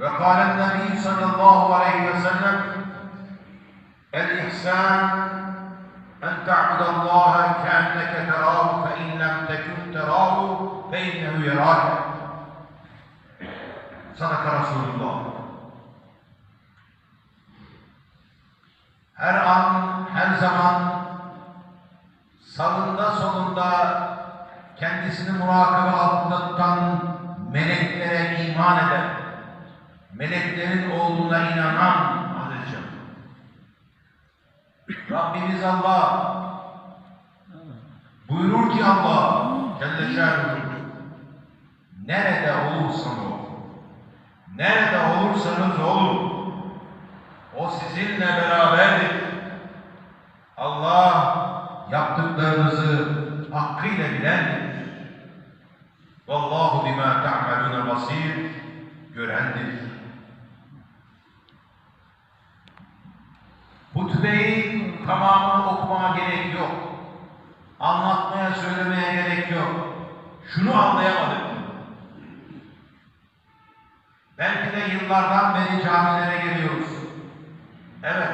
وقال النبي صلى الله عليه وسلم الإحسان أن تعبد الله كأنك تراه فإن لم تكن تراه فإنه يراك صدق رسول الله her an, her zaman sağında solunda kendisini murakabe altında tutan meleklere iman eden, meleklerin olduğuna inanan Azizcan. Rabbimiz Allah buyurur ki Allah Celle Şanuhu nerede olursan ol, nerede olursanız olun, o sizinle beraberdir. Allah yaptıklarınızı hakkıyla bilendir. Vallahu bima ta'maluna basir görendir. Hutbeyi tamamını okumaya gerek yok. Anlatmaya, söylemeye gerek yok. Şunu anlayamadık. Belki de yıllardan beri camilere geliyoruz. Evet.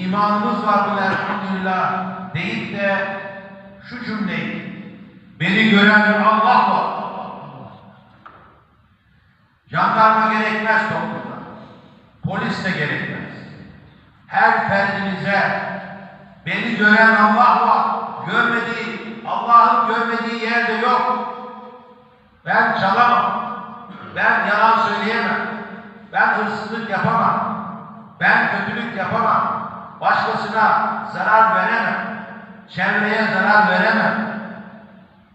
İmanımız var bu elhamdülillah deyip de şu cümleyi beni gören Allah var. Jandarma gerekmez toplumda. Polis de gerekmez. Her ferdimize beni gören Allah var. Görmediği, Allah'ın görmediği yerde yok. Ben çalamam. Ben yalan söyleyemem. Ben hırsızlık yapamam. Ben kötülük yapamam. Başkasına zarar veremem. Çevreye zarar veremem.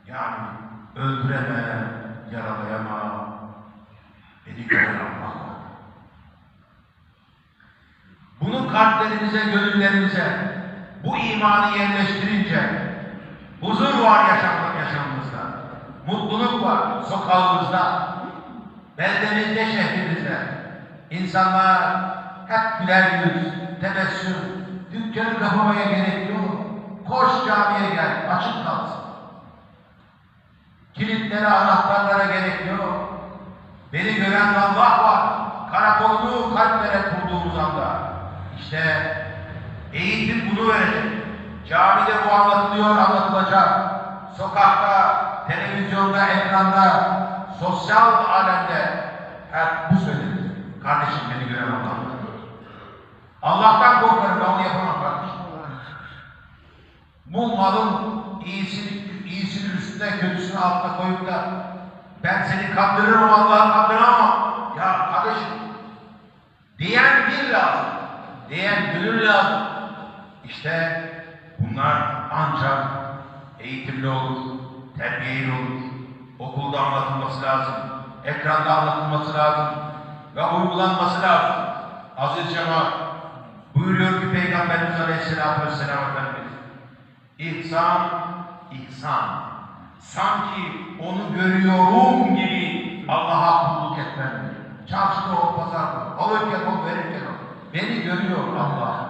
Yani öldüremem, yaralayamam. Beni gören Allah var. Bunu kalplerimize, gönüllerimize, bu imanı yerleştirince huzur var yaşam, yaşamımızda. Mutluluk var sokağımızda, beldemizde, şehrimizde. İnsanlar hep güler yüz, tebessüm, dükkanı kapamaya gerek yok. Koş camiye gel, açık kalsın. Kilitlere, anahtarlara gerek yok. Beni gören Allah var. Karakolunu kalplere kurduğumuz anda. İşte eğitim bunu verecek. Camide bu anlatılıyor, anlatılacak. Sokakta, televizyonda, ekranda, sosyal alemde hep bu söylenir. Kardeşim beni gören Allah var. Allah'tan korkarım ben onu yapamam kardeşim. Bu malın iyisini, iyisini üstüne kötüsünü altına koyup da ben seni kandırırım Allah'ı kandıramam. Ya kardeşim diyen bir lazım. Diyen gönül lazım. İşte bunlar ancak eğitimli olur, terbiyeli olur. Okulda anlatılması lazım. Ekranda anlatılması lazım. Ve uygulanması lazım. Aziz cemaat buyuruyor ki Peygamberimiz Aleyhisselatü Vesselam Efendimiz İhsan, ihsan. Sanki onu görüyorum gibi Allah'a kulluk etmem. Çarşıda ol, pazarda, alırken ol, verirken ol. Beni görüyor Allah.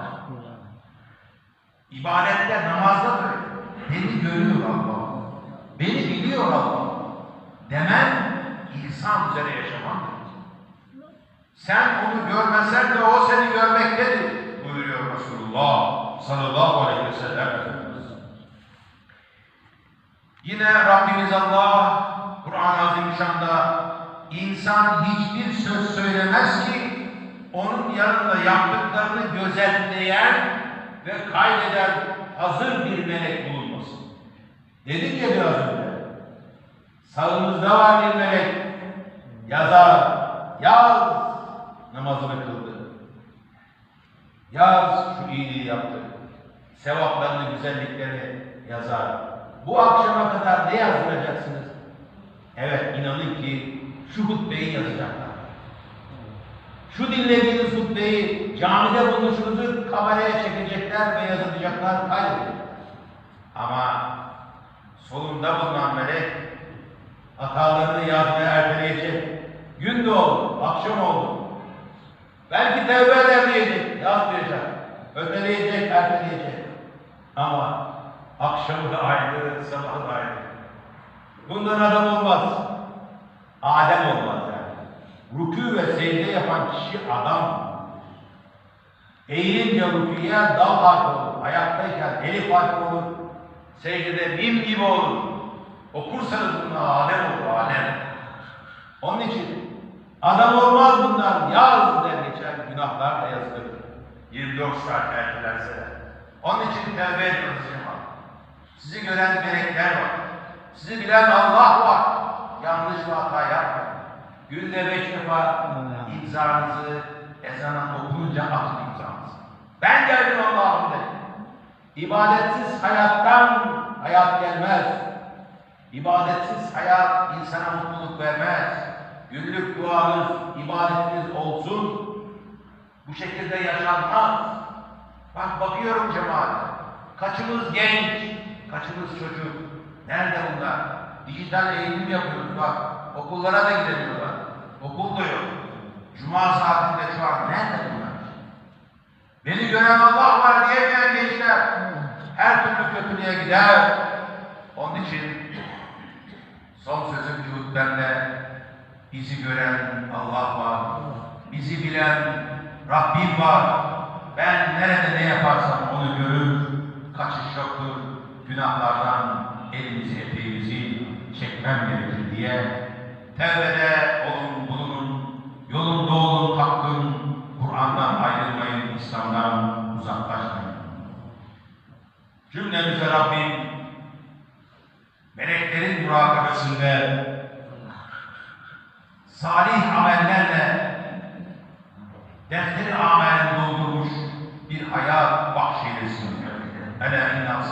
İbadette, namazda da öyle. Beni görüyor Allah. Beni biliyor Allah. Demen, ihsan üzere yaşamandır. Sen onu görmesen de o seni görmektedir. Buyuruyor Resulullah sallallahu aleyhi ve sellem. Yine Rabbimiz Allah Kur'an-ı Azimüşşan'da insan hiçbir söz söylemez ki onun yanında yaptıklarını gözetleyen ve kaydeden hazır bir melek bulunmasın. Dedik ya biraz önce. Sağımızda var bir melek. Yazar. Yaz namazını kıldı. Yaz şu iyiliği yaptı. Sevaplarını, güzelliklerini yazar. Bu akşama kadar ne yazdıracaksınız? Evet inanın ki şu hutbeyi yazacaklar. Şu dinlediğiniz hutbeyi camide buluşunuzu kameraya çekecekler ve yazacaklar, kaydedecekler. Ama solunda bulunan melek hatalarını yazmaya erteleyecek. Gün doğdu, akşam oldu. Belki tevbe eder diyecek, yazmayacak. Öteleyecek, erteleyecek. Ama akşamı da aynı, sabahı da aynı. Bundan adam olmaz. Adem olmaz. Rükû ve secde yapan kişi adam. Eğilince rükûye dal harfi olur. Ayaktayken elif harfi olur. Secdede mim gibi olur. Okursanız bunu alem olur, alem. Onun için adam olmaz bundan yaz der geçer günahlar da yazılır. 24 saat ertelense de. Onun için tevbe ediyoruz cemaat. Sizi gören melekler var. Sizi bilen Allah var. Yanlış ve hata yapmayın. Günde beş defa imzanızı ezana okununca atın imzanızı. Ben geldim Allah'ım dedim. İbadetsiz hayattan hayat gelmez. İbadetsiz hayat insana mutluluk vermez. Günlük duanız, ibadetiniz olsun. Bu şekilde yaşanmaz. Bak bakıyorum cemaat. Kaçımız genç, kaçımız çocuk. Nerede bunlar? Dijital eğitim yapıyoruz bak. Okullara da gidemiyorlar. Okul da yok. Cuma saatinde şu an nerede bunlar? Beni gören Allah var diyemeyen gençler her türlü kötülüğe gider. Onun için son sözüm ki hutbemde bizi gören Allah var. Bizi bilen Rabbim var. Ben nerede ne yaparsam onu görür. Kaçış yoktur. Günahlardan elinizi eteğinizi çekmem gerekir diye tevbede olun bulunun. Yolunda olun hakkın. Kur'an'dan ayrılmayın. İslam'dan uzaklaşmayın. Cümlemize Rabbim meleklerin murakabesinde salih amellerle defteri amelini doldurmuş bir hayat bahşeylesin. İnna